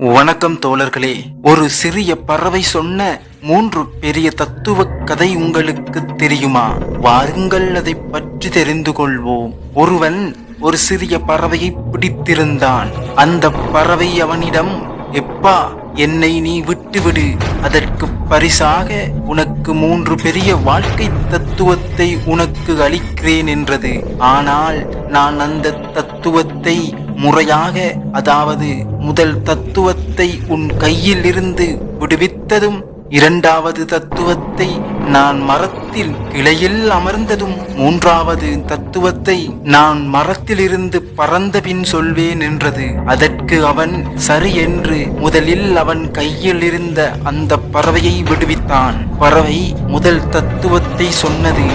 வணக்கம் தோழர்களே. ஒரு சிறிய பறவை சொன்ன மூன்று பெரிய தத்துவ கதை உங்களுக்கு தெரியுமா? வாருங்கள் அதை பற்றி தெரிந்து கொள்வோம். ஒருவன் ஒரு சிறிய பறவையை பிடித்திருந்தான். அந்த பறவை அவனிடம் எப்பா என்னை நீ விட்டுவிடு. அதற்கு பரிசாக உனக்கு மூன்று பெரிய வாழ்க்கை தத்துவத்தை உனக்கு அளிக்கிறேன் என்றது. ஆனால் நான் அந்த தத்துவத்தை முறையாக அதாவது முதல் தத்துவத்தை உன் கையில் இருந்து விடுவித்ததும் இரண்டாவது தத்துவத்தை நான் மரத்தில் கிளையில் அமர்ந்ததும் மூன்றாவது தத்துவத்தை நான் மரத்திலிருந்து பறந்தபின் சொல்வேன் என்றது. அதற்கு அவன் சரி என்று முதலில் அவன் கையில் இருந்த அந்த பறவையை விடுவித்தான். பறவை முதல் தத்துவத்தை சொன்னது.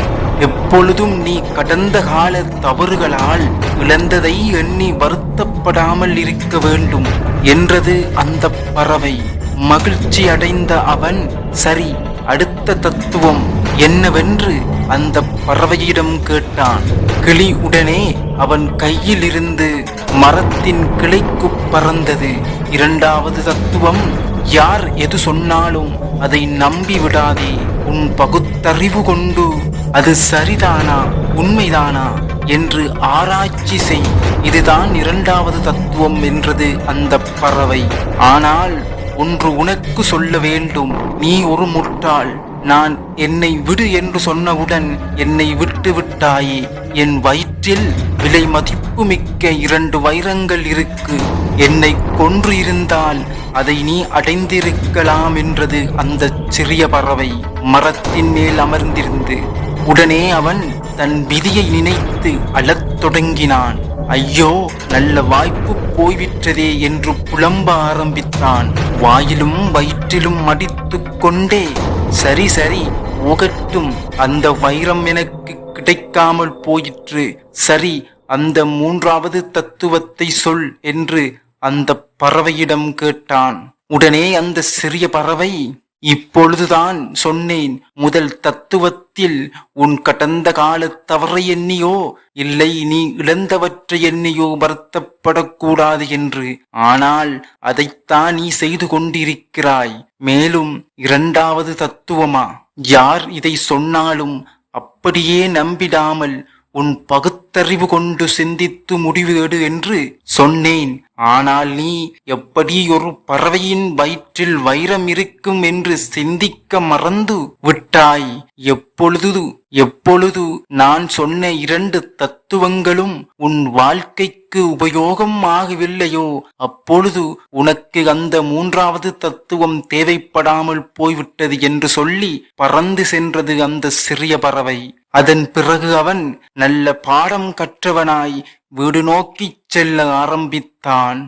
எப்பொழுதும் நீ கடந்த கால தவறுகளால் இழந்ததை எண்ணி வருத்தப்படாமல் இருக்க வேண்டும் என்றது அந்த பறவை. மகிழ்ச்சி அடைந்த அவன் சரி அடுத்த தத்துவம் என்னவென்று அந்த பறவையிடம் கேட்டான். கிளி உடனே அவன் கையில் இருந்து மரத்தின் கிளைக்கு பறந்தது. இரண்டாவது தத்துவம் யார் எது சொன்னாலும் அதை நம்பி விடாதே உன் பகுத்தறிவு கொண்டு அது சரிதானா உண்மைதானா என்று ஆராய்ச்சி செய். இதுதான் இரண்டாவது தத்துவம் என்றது அந்த பறவை. ஆனால் ஒன்று உனக்கு சொல்ல வேண்டும். நீ ஒரு முட்டாள். நான் என்னை விடு என்று சொன்னவுடன் என்னை விட்டு விட்டாயே. என் வயிற்றில் விலை மதிப்பு மிக்க இரண்டு வைரங்கள் இருக்கு. என்னை கொன்று இருந்தால் அதை நீ அடைந்திருக்கலாம் என்றது அந்த சிறிய பறவை. மரத்தின் மேல் அமர்ந்திருந்து உடனே அவன் தன் விதியை நினைத்து அழத் தொடங்கினான். ஐயோ நல்ல வாய்ப்பு போய்விட்டதே என்று புலம்ப ஆரம்பித்தான். வாயிலும் வயிற்றிலும் அடித்து கொண்டே சரி சரி போகட்டும் அந்த வைரம் எனக்கு கிடைக்காமல் போயிற்று. சரி அந்த மூன்றாவது தத்துவத்தை சொல் என்று அந்த பறவையிடம் கேட்டான். உடனே அந்த சிறிய பறவை இப்பொழுதுதான் சொன்னேன் முதல் தத்துவத்தில் உன் கடந்த கால எண்ணியோ இல்லை நீ இழந்தவற்றை எண்ணியோ வருத்தப்படக்கூடாது என்று. ஆனால் அதைத்தான் நீ செய்து கொண்டிருக்கிறாய். மேலும் இரண்டாவது தத்துவமா? யார் இதை சொன்னாலும் அப்படியே நம்பிடாமல் உன் பகுத்தறிவு கொண்டு சிந்தித்து முடிவு எடு என்று சொன்னேன். ஆனால் நீ எப்படி ஒரு பறவையின் வயிற்றில் வைரம் இருக்கும் என்று சிந்திக்க மறந்து விட்டாய். எப்பொழுது எப்பொழுது நான் சொன்ன இரண்டு தத்துவங்களும் உன் வாழ்க்கைக்கு உபயோகம் ஆகவில்லையோ அப்பொழுது உனக்கு அந்த மூன்றாவது தத்துவம் தேவைப்படாமல் போய்விட்டது என்று சொல்லி பறந்து சென்றது அந்த சிறிய பறவை. அதன் பிறகு அவன் நல்ல பாடம் கற்றவனாய் வீடு நோக்கிச் செல்ல ஆரம்பித்தான்.